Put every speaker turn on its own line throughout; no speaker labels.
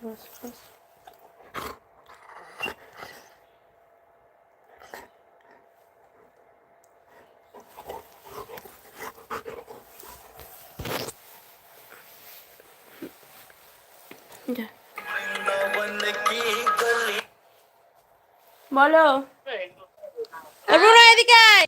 bas Everyone, বলো এদিকে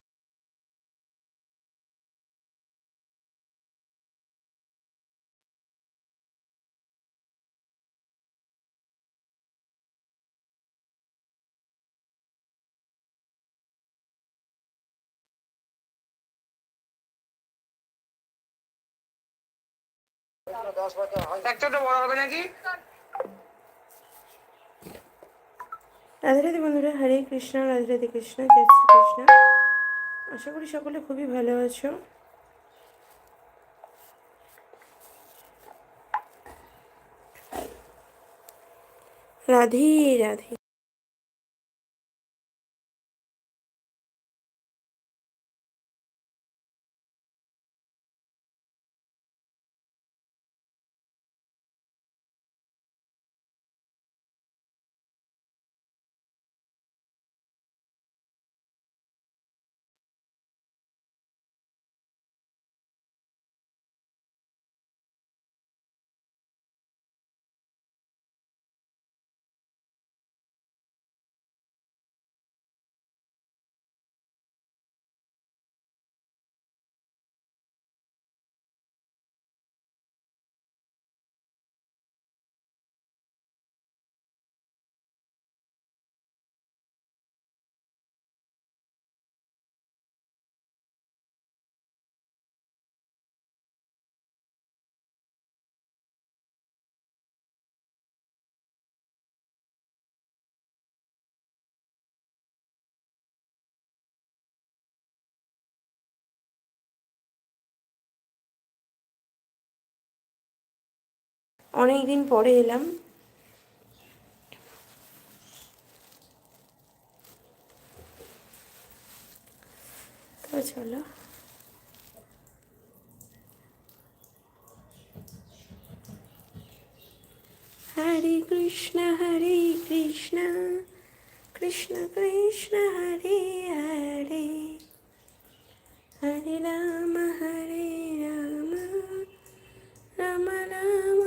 রাধারাধি বন্ধুরা হরে কৃষ্ণ রাধে রাধে কৃষ্ণ জয় শ্রী কৃষ্ণ আশা করি সকলে খুবই ভালো আছো রাধি রাধি অনেক দিন পরে এলাম তো চলো হরে কৃষ্ণ হরে কৃষ্ণ কৃষ্ণ কৃষ্ণ হরে হরে হরে রাম হরে রাম রাম রাম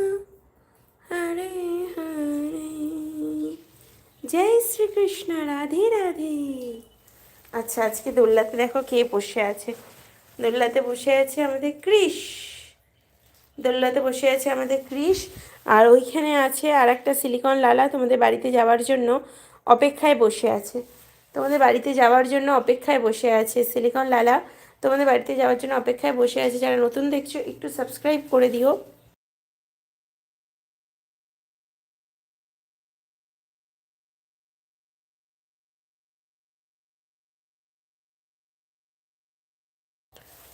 হরে হরে জয় শ্রীকৃষ্ণ রাধে রাধে আচ্ছা আজকে দোল্লাতে দেখো কে বসে আছে দোল্লাতে বসে আছে আমাদের কৃষ দোল্লাতে বসে আছে আমাদের কৃষ আর ওইখানে আছে আর একটা সিলিকন লালা তোমাদের বাড়িতে যাওয়ার জন্য অপেক্ষায় বসে আছে তোমাদের বাড়িতে যাওয়ার জন্য অপেক্ষায় বসে আছে সিলিকন লালা তোমাদের বাড়িতে যাওয়ার জন্য অপেক্ষায় বসে আছে যারা নতুন দেখছো একটু সাবস্ক্রাইব করে দিও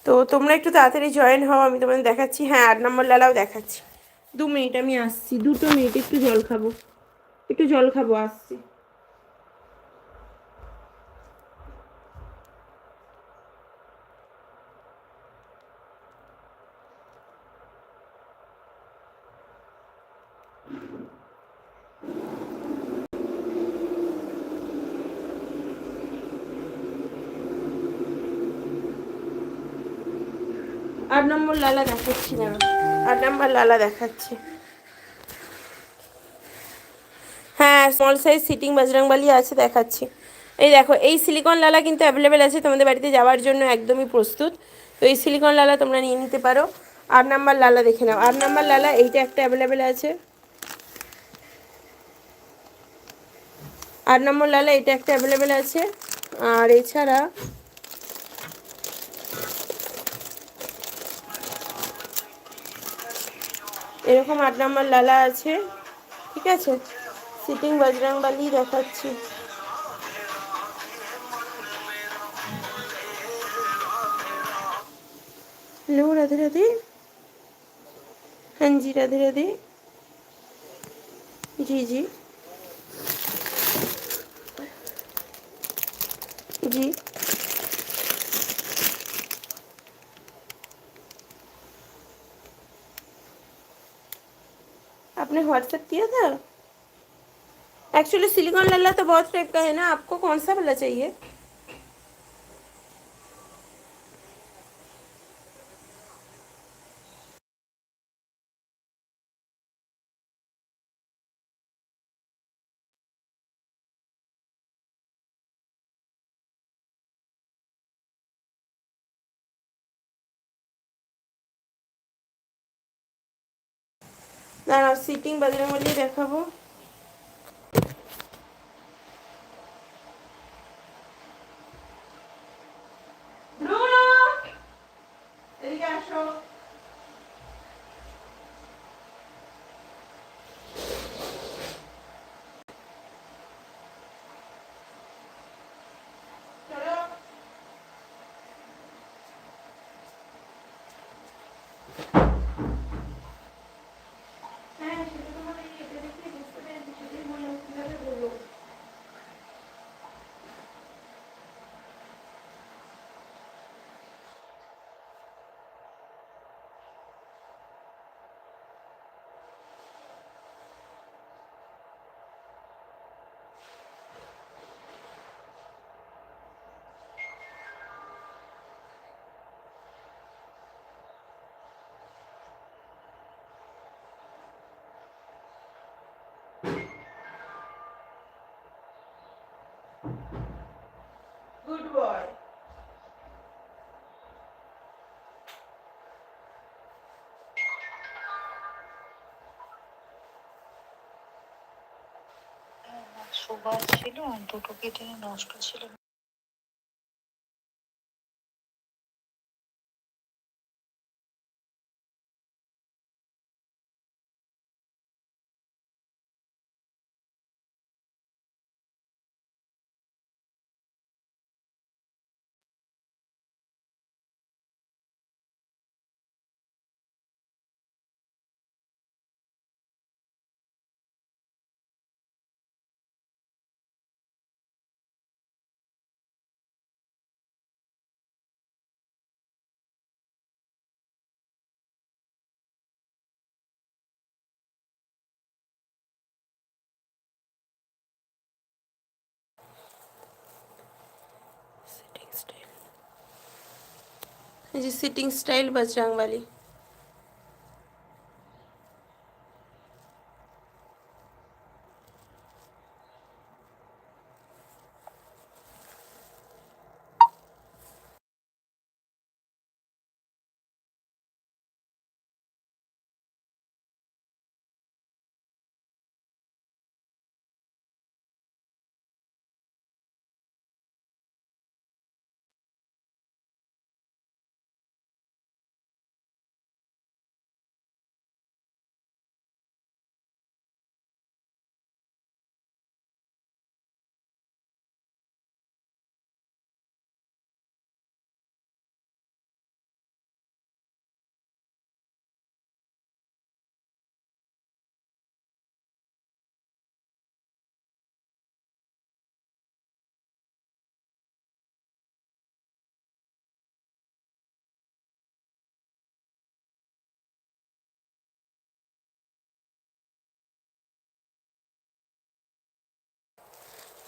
তো তোমরা একটু তাড়াতাড়ি জয়েন হও আমি তোমাদের দেখাচ্ছি হ্যাঁ আট নম্বর লালাও দেখাচ্ছি দু মিনিট আমি আসছি দুটো মিনিট একটু জল খাবো একটু জল খাবো আসছি নম্বর লালা দেখাচ্ছি না আট নম্বর লালা দেখাচ্ছি হ্যাঁ স্মল সাইজ সিটিং বাজরাংবালি আছে দেখাচ্ছি এই দেখো এই সিলিকন লালা কিন্তু অ্যাভেলেবেল আছে তোমাদের বাড়িতে যাওয়ার জন্য একদমই প্রস্তুত তো এই সিলিকন লালা তোমরা নিয়ে নিতে পারো আট নাম্বার লালা দেখে নাও আট নাম্বার লালা এইটা একটা অ্যাভেলেবেল আছে আট নম্বর লালা এটা একটা অ্যাভেলেবেল আছে আর এছাড়া এরকম আট নাম্বার লালা আছে ঠিক আছে সিটিং বালি দেখাচ্ছি হ্যালো রাধে রাধে হ্যাঁ জি রাধে রাধে জি জি জি आपने व्हाट्सएप किया था एक्चुअली सिलिकॉन लल्ला तो बहुत टाइप का है ना आपको कौन सा वाला चाहिए দাঁড়াও সিটিং বজরঙ্গলি দেখাবো Thank you. গুড বয় সুবাস ছিল আর দুটো কেটে নষ্ট ছিল এই যে সিটিং স্টাইল বা চাংবালি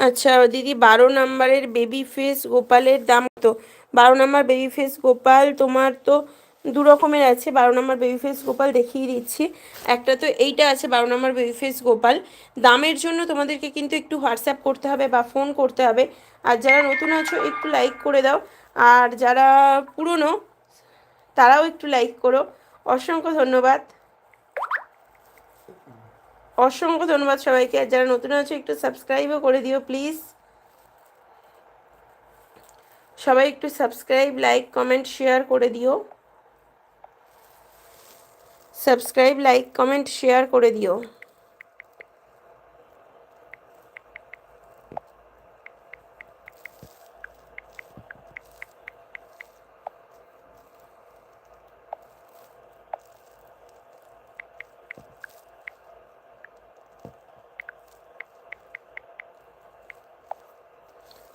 আচ্ছা দিদি বারো নাম্বারের বেবি ফেস গোপালের দাম তো বারো নাম্বার বেবি ফেস গোপাল তোমার তো দু রকমের আছে বারো নাম্বার বেবি ফেস গোপাল দেখিয়ে দিচ্ছি একটা তো এইটা আছে বারো নাম্বার বেবি ফেস গোপাল দামের জন্য তোমাদেরকে কিন্তু একটু হোয়াটসঅ্যাপ করতে হবে বা ফোন করতে হবে আর যারা নতুন আছো একটু লাইক করে দাও আর যারা পুরনো তারাও একটু লাইক করো অসংখ্য ধন্যবাদ অসংখ্য ধন্যবাদ সবাইকে আর যারা নতুন আছে একটু সাবস্ক্রাইবও করে দিও প্লিজ সবাই একটু সাবস্ক্রাইব লাইক কমেন্ট শেয়ার করে দিও সাবস্ক্রাইব লাইক কমেন্ট শেয়ার করে দিও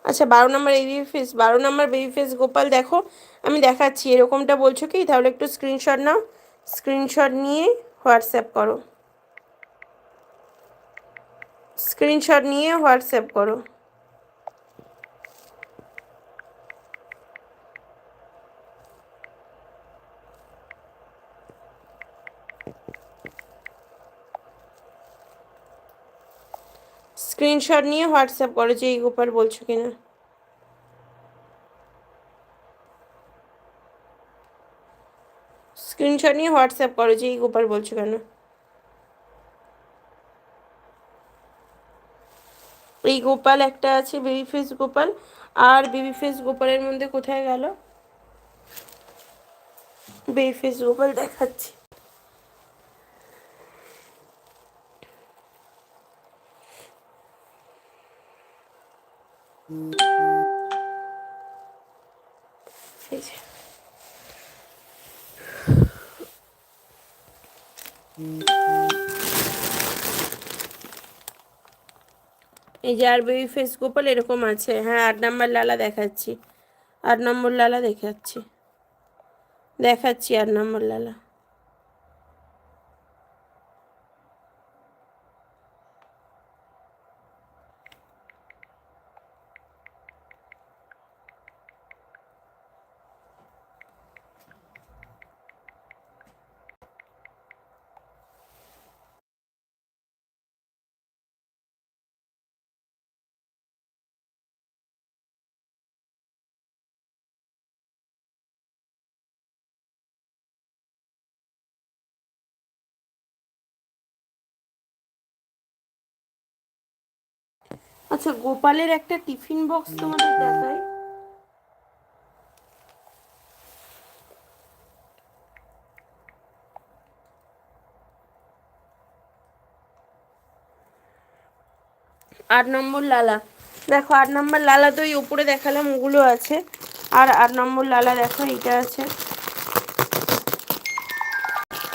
আচ্ছা বারো নম্বর বেবি ফেস বারো নম্বর বেবি ফেস গোপাল দেখো আমি দেখাচ্ছি এরকমটা বলছো কি তাহলে একটু স্ক্রিনশট নাও স্ক্রিনশট নিয়ে হোয়াটসঅ্যাপ করো স্ক্রিনশট নিয়ে হোয়াটসঅ্যাপ করো স্ক্রিনশট নিয়ে হোয়াটসঅ্যাপ করো যে এই গোপাল বলছো কিনা স্ক্রিনশট নিয়ে হোয়াটসঅ্যাপ করো যে এই গোপাল বলছো কেন এই গোপাল একটা আছে বেবি ফেস গোপাল আর বেবি ফেস গোপালের মধ্যে কোথায় গেল বেবি ফেস গোপাল দেখাচ্ছি এই যে এই আর বেবি ফেস গোপাল এরকম আছে হ্যাঁ আট নম্বর লালা দেখাচ্ছি আট নম্বর লালা দেখাচ্ছি দেখাচ্ছি আট নম্বর লালা আচ্ছা গোপালের একটা টিফিন বক্স তোমাদের দেখাই আট নম্বর লালা দেখো আট নম্বর লালা তো এই উপরে দেখালাম ওগুলো আছে আর আট নম্বর লালা দেখো এটা আছে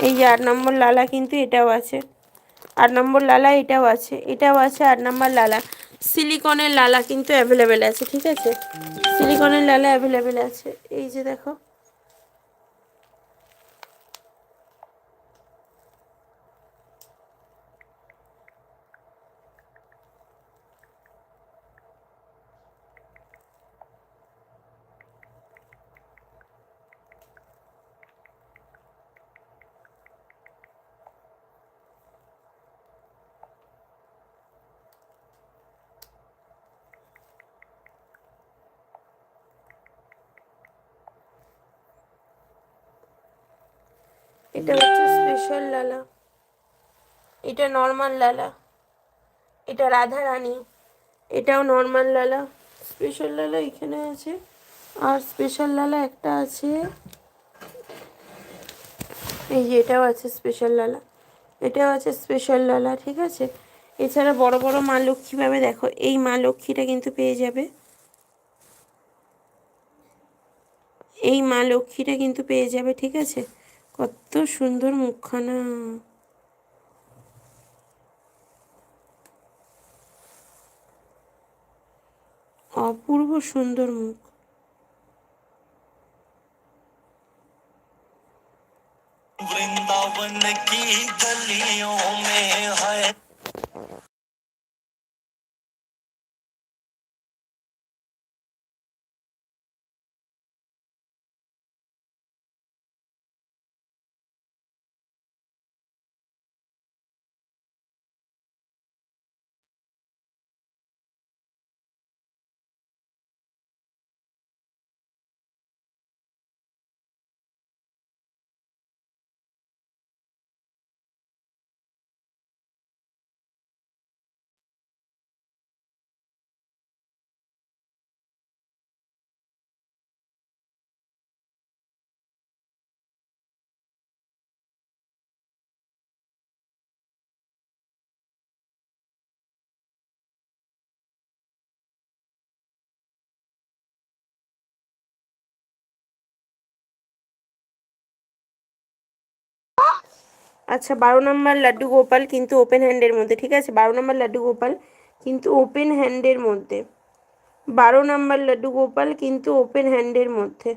এই যে আট নম্বর লালা কিন্তু এটাও আছে আট নম্বর লালা এটাও আছে এটাও আছে আট নম্বর লালা সিলিকনের লালা কিন্তু অ্যাভেলেবেল আছে ঠিক আছে সিলিকনের লালা অ্যাভেলেবেল আছে এই যে দেখো এটা হচ্ছে স্পেশাল লালা এটা নর্মাল লালা এটা রাধা রানী এটাও নর্মাল লালা স্পেশাল লালা এখানে আছে আর স্পেশাল লালা একটা আছে এই যে এটাও আছে স্পেশাল লালা এটাও আছে স্পেশাল লালা ঠিক আছে এছাড়া বড় বড় মা লক্ষ্মী পাবে দেখো এই মা লক্ষ্মীটা কিন্তু পেয়ে যাবে এই মা লক্ষ্মীটা কিন্তু পেয়ে যাবে ঠিক আছে কত সুন্দর মুখখানা অপূর্ব সুন্দর মুখ আচ্ছা বারো নম্বর লাড্ডু গোপাল কিন্তু ওপেন হ্যান্ডের মধ্যে ঠিক আছে বারো নম্বর লাড্ডু গোপাল কিন্তু ওপেন হ্যান্ডের মধ্যে বারো নম্বর লাড্ডু গোপাল কিন্তু ওপেন হ্যান্ডের মধ্যে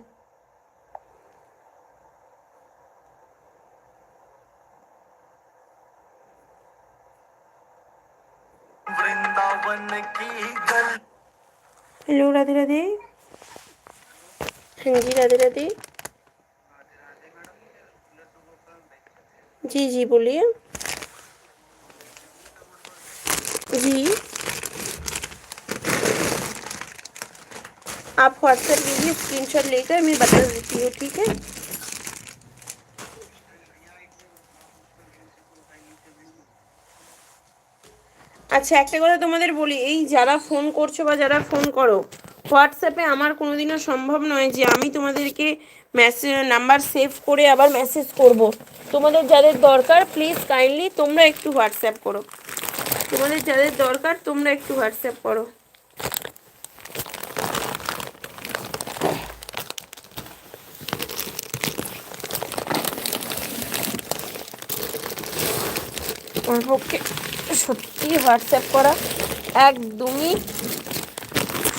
হ্যালো রাধে রাধে হ্যাঁ জি রাধে রাধে জি জি बोलिए জি আপ হোয়াটসঅ্যাপ कीजिए স্ক্রিনশট लेकर আমি बता দিচ্ছি ঠিক আছে আচ্ছা একটা কথা তোমাদের বলি এই যারা ফোন করছো বা যারা ফোন করো হোয়াটসঅ্যাপে আমার কোনোদিনও সম্ভব নয় যে আমি তোমাদেরকে মেসেজ নাম্বার সেভ করে আবার মেসেজ করবো তোমাদের যাদের দরকার প্লিজ কাইন্ডলি তোমরা একটু হোয়াটসঅ্যাপ করো তোমাদের যাদের দরকার তোমরা একটু হোয়াটসঅ্যাপ করো পক্ষে সত্যি হোয়াটসঅ্যাপ করা একদমই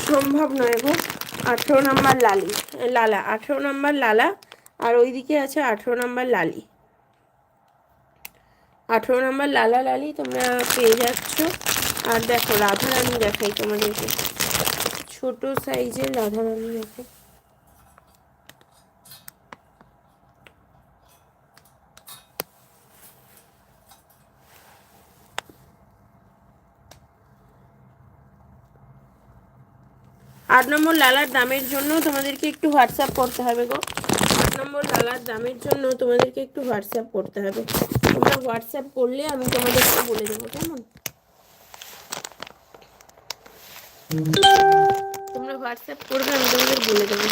সম্ভব নয় গো আঠেরো নম্বর লালি লালা আঠেরো নম্বর লালা আর ওইদিকে আছে আঠেরো নম্বর লালি আঠেরো নম্বর লালা লালি তোমরা পেয়ে যাচ্ছ আর দেখো রাধারানী দেখাই তোমাদেরকে ছোট সাইজের রাধারানী দেখাই আট নম্বর লালার দামের জন্য তোমাদেরকে একটু হোয়াটসঅ্যাপ করতে হবে গো আট নম্বর লালার দামের জন্য তোমাদেরকে একটু হোয়াটসঅ্যাপ করতে হবে তোমরা হোয়াটসঅ্যাপ করলে আমি তোমাদেরকে বলে দেবো কেমন তোমরা হোয়াটসঅ্যাপ করবে আমি তোমাদের বলে দেবো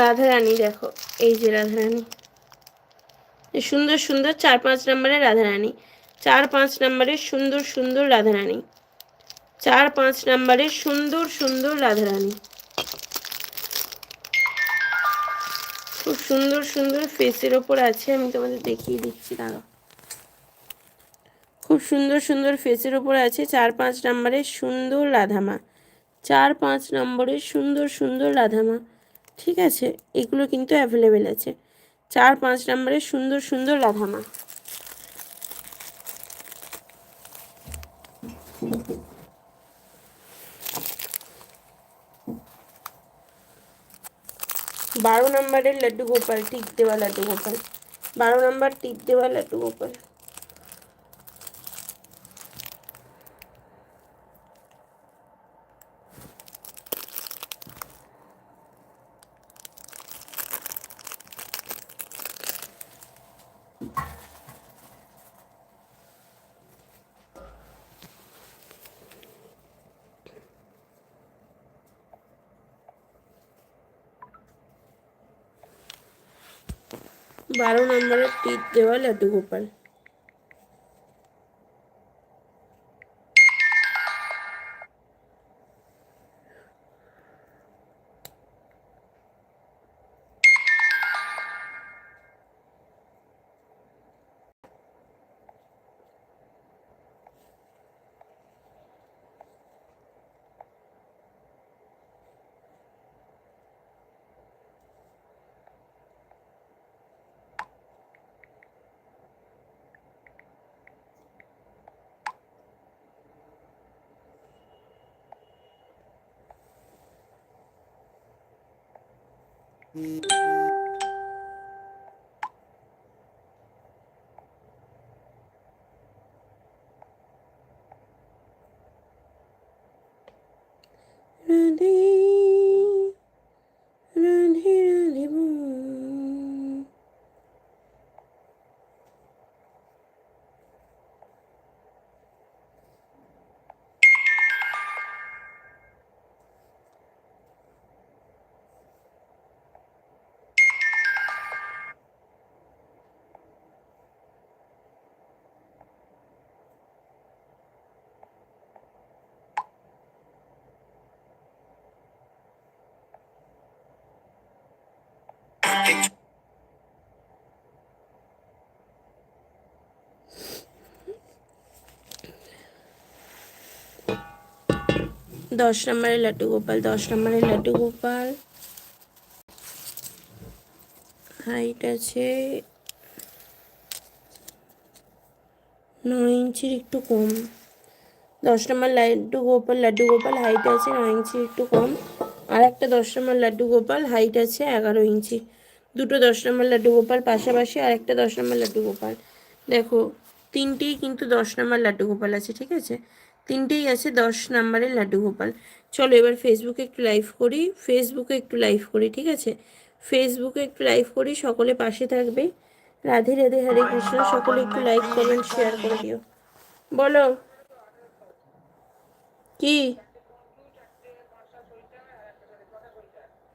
রাধারানী দেখো এই যে রাধারানী যে সুন্দর সুন্দর চার পাঁচ নম্বরের রাধারানী চার পাঁচ নম্বরের সুন্দর সুন্দর রাধারানী চার পাঁচ নম্বরের সুন্দর সুন্দর রাধারানী খুব সুন্দর সুন্দর ফেসের ওপর আছে আমি তোমাদের দেখিয়ে দিচ্ছি দাঁড়ো খুব সুন্দর সুন্দর ফেসের ওপর আছে চার পাঁচ নম্বরের সুন্দর রাধামা চার পাঁচ নম্বরের সুন্দর সুন্দর রাধামা ঠিক আছে এগুলো কিন্তু অ্যাভেলেবেল আছে চার পাঁচ নম্বরের সুন্দর সুন্দর রাধামা বারো নম্বরের লাড্ডু গোপাল টিপ দেওয়া লাড্ডু গোপাল বারো নম্বর টিপ দেওয়া লাড্ডু গোপাল বারো নম্বরের টিপ দেওয়া laddu Gopal Thank mm. you. দশ নম্বরের লাড্ডু গোপাল দশ নম্বরের লাড্ডু গোপাল হাইট আছে নয় ইঞ্চির একটু কম দশ নম্বর লাড্ডু গোপাল লাড্ডু গোপাল হাইট আছে নয় ইঞ্চির একটু কম আর একটা দশ নম্বর লাড্ডু গোপাল হাইট আছে এগারো ইঞ্চি দুটো দশ নম্বর লাড্ডু গোপাল পাশাপাশি আর একটা দশ নম্বর লাড্ডু গোপাল দেখো তিনটেই কিন্তু দশ নম্বর লাড্ডু গোপাল আছে ঠিক আছে তিনটেই আছে দশ নাম্বারের লাড্ডু গোপাল চলো এবার ফেসবুকে একটু লাইভ করি ফেসবুকে একটু লাইভ করি ঠিক আছে ফেসবুকে একটু লাইভ করি সকলে পাশে থাকবে রাধে রাধে হরে কৃষ্ণ সকলে একটু লাইক কমেন্ট শেয়ার করে দিও বলো কি